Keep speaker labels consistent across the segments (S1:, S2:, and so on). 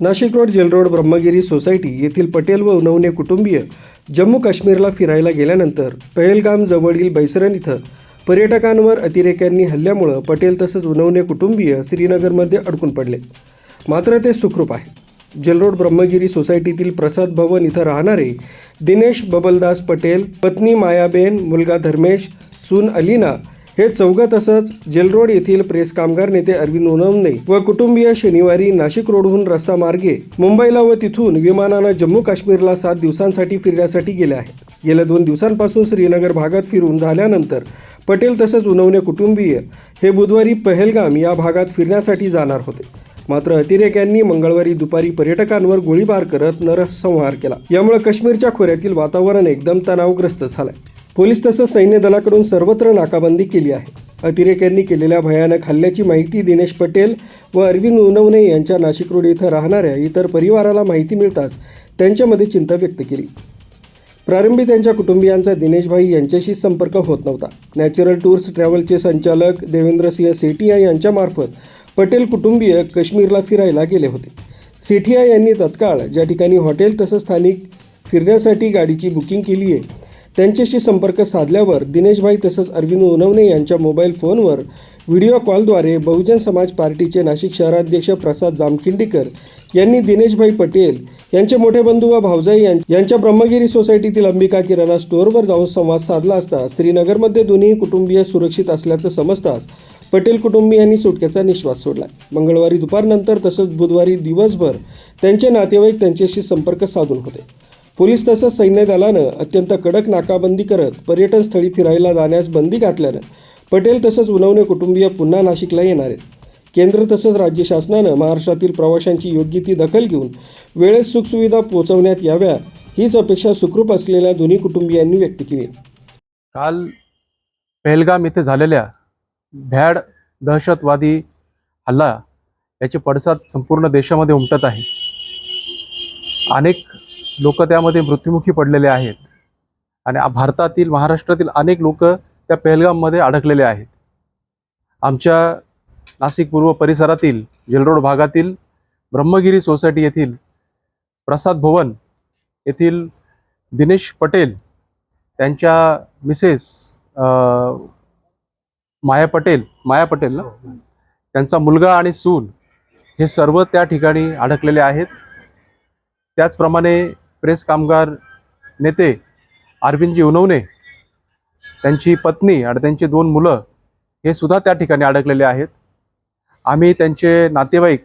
S1: Nashik road jail road Brahmagiri society येथील पटेल व उनवणे कुटुंबीय जम्मू काश्मीरला फिरायला गेल्यानंतर पहलगाम जवळील बैसरन इथं पर्यटकांवर अतिरेक्यांनी हल्ल्यामुळं पटेल तसंच उनवणे कुटुंबीय श्रीनगरमध्ये अडकून पडले. मात्र ते सुखरूप आहे. जेलरोड ब्रह्मगिरी सोसायटीतील प्रसाद भवन इथं राहणारे दिनेश बबलदास पटेल पत्नी मायाबेन मुलगा धर्मेश सून अलिना हे चौघं तसंच जेलरोड येथील प्रेस कामगार नेते अरविंद उनवणे व कुटुंबीय शनिवारी नाशिक रोडहून रस्ता मार्गे मुंबईला व तिथून विमानानं जम्मू काश्मीरला सात दिवसांसाठी फिरण्यासाठी गेले आहेत. गेल्या दोन दिवसांपासून श्रीनगर भागात फिरून झाल्यानंतर पटेल तसंच उनवणे कुटुंबीय हे बुधवारी पहलगाम या भागात फिरण्यासाठी जाणार होते. मात्र अतिरेक्यांनी मंगळवारी दुपारी पर्यटकांवर गोळीबार करत नरसंहार केला. यामुळे काश्मीरच्या खोऱ्यातील वातावरण एकदम तणावग्रस्त झालंय. पोलीस तसंच सैन्य दलाकडून सर्वत्र नाकाबंदी केली आहे. अतिरेक्यांनी केलेल्या भयानक हल्ल्याची माहिती दिनेश पटेल व अरविंद उनवणे यांच्या नाशिक रोड इथं राहणाऱ्या इतर परिवाराला माहिती मिळताच त्यांच्यामध्ये चिंता व्यक्त केली. प्रारंभी त्यांच्या कुटुंबियांचा दिनेशभाई यांच्याशी संपर्क होत नव्हता. नॅचरल टूर्स ट्रॅव्हलचे संचालक देवेंद्रसिंह सेठिया यांच्यामार्फत पटेल कुटुंबीय काश्मीरला फिरायला गेले होते. सेठिया यांनी तत्काळ ज्या ठिकाणी हॉटेल तसंच स्थानिक फिरण्यासाठी गाडीची बुकिंग केली आहे त्यांच्याशी संपर्क साधल्यावर दिनेशभाई तसंच अरविंद उनवणे यांच्या मोबाईल फोनवर व्हिडिओ कॉलद्वारे बहुजन समाज पार्टीचे नाशिक शहराध्यक्ष प्रसाद जामखिंडीकर यांनी दिनेशभाई पटेल यांचे मोठे बंधू व भावजाई यां- यांच्या ब्रह्मगिरी सोसायटीतील अंबिका किराणा स्टोअरवर जाऊन संवाद साधला असता श्रीनगरमध्ये दोन्ही कुटुंबीय सुरक्षित असल्याचं समजताच पटेल कुटुंबियांनी सुटकेचा निश्वास सोडला. मंगळवारी दुपारनंतर तसंच बुधवारी दिवसभर त्यांचे नातेवाईक त्यांच्याशी संपर्क साधून होते. पोलीस तसंच सैन्य दलानं अत्यंत कडक नाकाबंदी करत पर्यटन स्थळी फिरायला जाण्यास बंदी घातल्यानं पटेल तसंच उनवणे कुटुंबीय पुन्हा नाशिकला येणार आहेत. केंद्र तसंच राज्य शासनानं महाराष्ट्रातील प्रवाशांची योग्य ती दखल घेऊन वेळेत सुखसुविधा पोहोचवण्यात याव्या हीच अपेक्षा सुखरूप असलेल्या दोन्ही कुटुंबियांनी व्यक्त केली
S2: काल पहलगाम येथे झालेल्या भ्याड दहशतवादी हल्ला याचे पडसाद संपूर्ण देशामध्ये उमटत आहे. अनेक लोक त्यामध्ये मृत्युमुखी पडलेले आहेत. आणि भारतातील महाराष्ट्रातील अनेक लोक त्या पहलगाममध्ये अडकलेले आहेत. आमच्या नाशिक पूर्व परिसरातील जेलरोड भागातील ब्रह्मगिरी सोसायटी येथील प्रसाद भवन येथील दिनेश पटेल त्यांच्या मिसेस माया पटेल माया पटेल ना? त्यांचा मुलगा आणि सून हे सर्व त्या ठिकाणी अडकलेले आहेत. त्याचप्रमाणे प्रेस कामगार नेते अरविंदजी उनवणे त्यांची पत्नी आणि त्यांची दोन मुलं हे सुद्धा त्या ठिकाणी अडकलेले आहेत. आम्ही त्यांचे नातेवाईक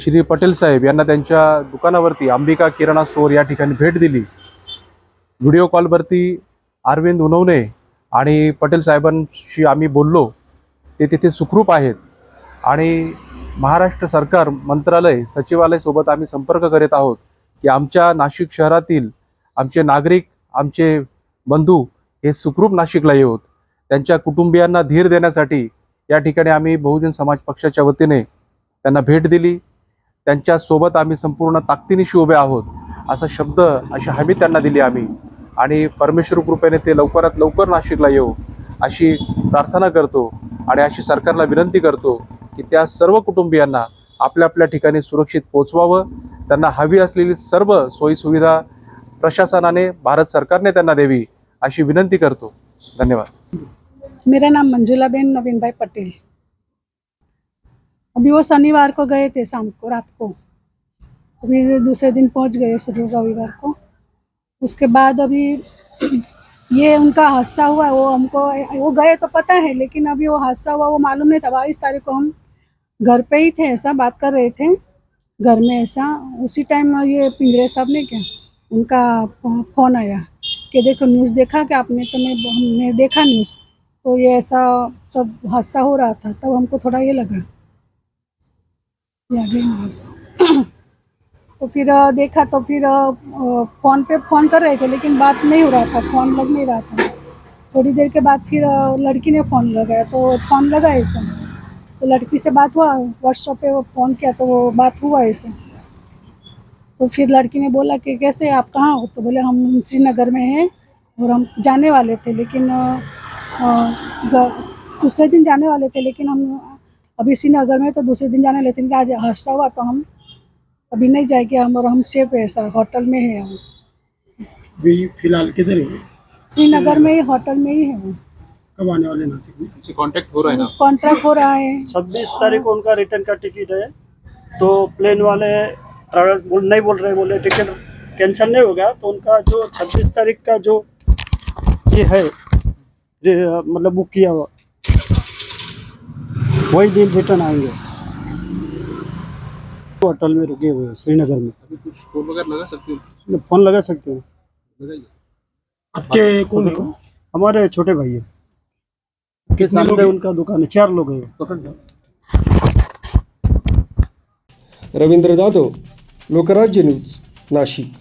S2: श्री पटेल साहेब यांना त्यांच्या दुकानावरती अंबिका किराणा स्टोअर या ठिकाणी भेट दिली. व्हिडिओ कॉलवरती अरविंद उनवणे आणि पटेल साहेबांशी आम्ही बोललो. ते तिथे सुखरूप आहेत. आणि महाराष्ट्र सरकार मंत्रालय सचिवालयसोबत आम्ही संपर्क करीत आहोत. की आमच्या नाशिक शहरातील आमचे नागरिक आमचे बंधू हे सुखरूप नाशिकला येऊत त्यांच्या कुटुंबियांना धीर देण्यासाठी या ठिकाणी आम्ही बहुजन समाज पक्षाच्या वतीने त्यांना भेट दिली. त्यांच्यासोबत आम्ही संपूर्ण ताकदीनिशी उभे आहोत असा शब्द अशी हमी त्यांना दिली आम्ही. आणि परमेश्वर कृपेने ते लवकरात लवकर नाशिकला येऊ अशी प्रार्थना करतो आणि अशी सरकारला विनंती करतो की त्या सर्व कुटुंबियांना आपल्या आपल्या ठिकाणी सुरक्षित पोचवावं त्यांना हवी असलेली सर्व सोयीसुविधा प्रशासनाने भारत सरकारने त्यांना द्यावी अशी विनंती करतो. धन्यवाद.
S3: मेरा नाम मंजुलाबेन नवीन भाई पटेल. अभी वो शनिवार को गए थे शाम को रात को। अभी दूसरे दिन पहुंच गए रविवार को। उसके बाद अभी ये उनका हादसा हुआ वो हमको वो गए तो पता है लेकिन अभी वो हादसा हुआ वो मालूम नहीं था। बाईस तारीख को हम घर पे ही थे ऐसा बात कर रहे थे। घर में ऐसा, उसी टाइम ये पिंजरे साहब ने क्या, उनका फ़ोन आया कि देखो न्यूज़ देखा क्या आपने? तो मैं, हमने देखा न्यूज़ तो ये ऐसा सब हादसा हो रहा था, तब हमको थोड़ा ये लगा। तो फिर देखा तो फिर फ़ोन पे फ़ोन कर रहे थे, लेकिन बात नहीं हो रहा था फ़ोन लग नहीं रहा था। थोड़ी देर के बाद फिर लड़की ने फ़ोन लगाया तो फ़ोन लगा ऐसा तो लड़की से बात हुआ व्हाट्सअप पे वो फ़ोन किया तो वो बात हुआ ऐसे। तो फिर लड़की ने बोला कि कैसे आप कहाँ हो? तो बोले हम श्रीनगर में हैं और हम जाने वाले थे लेकिन दूसरे दिन जाने वाले थे लेकिन हम अभी श्रीनगर में तो दूसरे दिन जाने लेकिन आज हादसा हुआ तो हम अभी नहीं जाएँगे हम और हम सेफ़ है सर होटल में है हम।
S4: फ़िलहाल किधर है?
S3: श्रीनगर में ही होटल में ही है। हम
S4: कब आने वाले नासिक में।
S2: कॉन्टैक्ट हो रहा है ना?
S3: कॉन्ट्रैक्ट हो रहा है।
S5: छब्बीस तारीख को उनका रिटर्न का टिकट है। तो प्लेन वाले ट्रैवल्स बोल नहीं बोल रहे बोले टिकट कैंसिल नहीं हो गया। तो उनका जो छब्बीस तारीख का जो ये है मतलब बुक किया हुआ वही दिन रिटर्न आएँगे। होटल में रुके हुए श्रीनगर में।
S2: कुछ फ़ोन वगैरह लगा सकते हो?
S5: फ़ोन लगा सकते हैं।
S4: आपके कौन है?
S5: हमारे छोटे भाई है। के
S4: कितने लोग
S5: सामने
S4: हैं?
S5: उनका दुकान? है चार लोग हैं।
S1: रवींद्र जाधव लोकराज्य न्यूज नाशिक।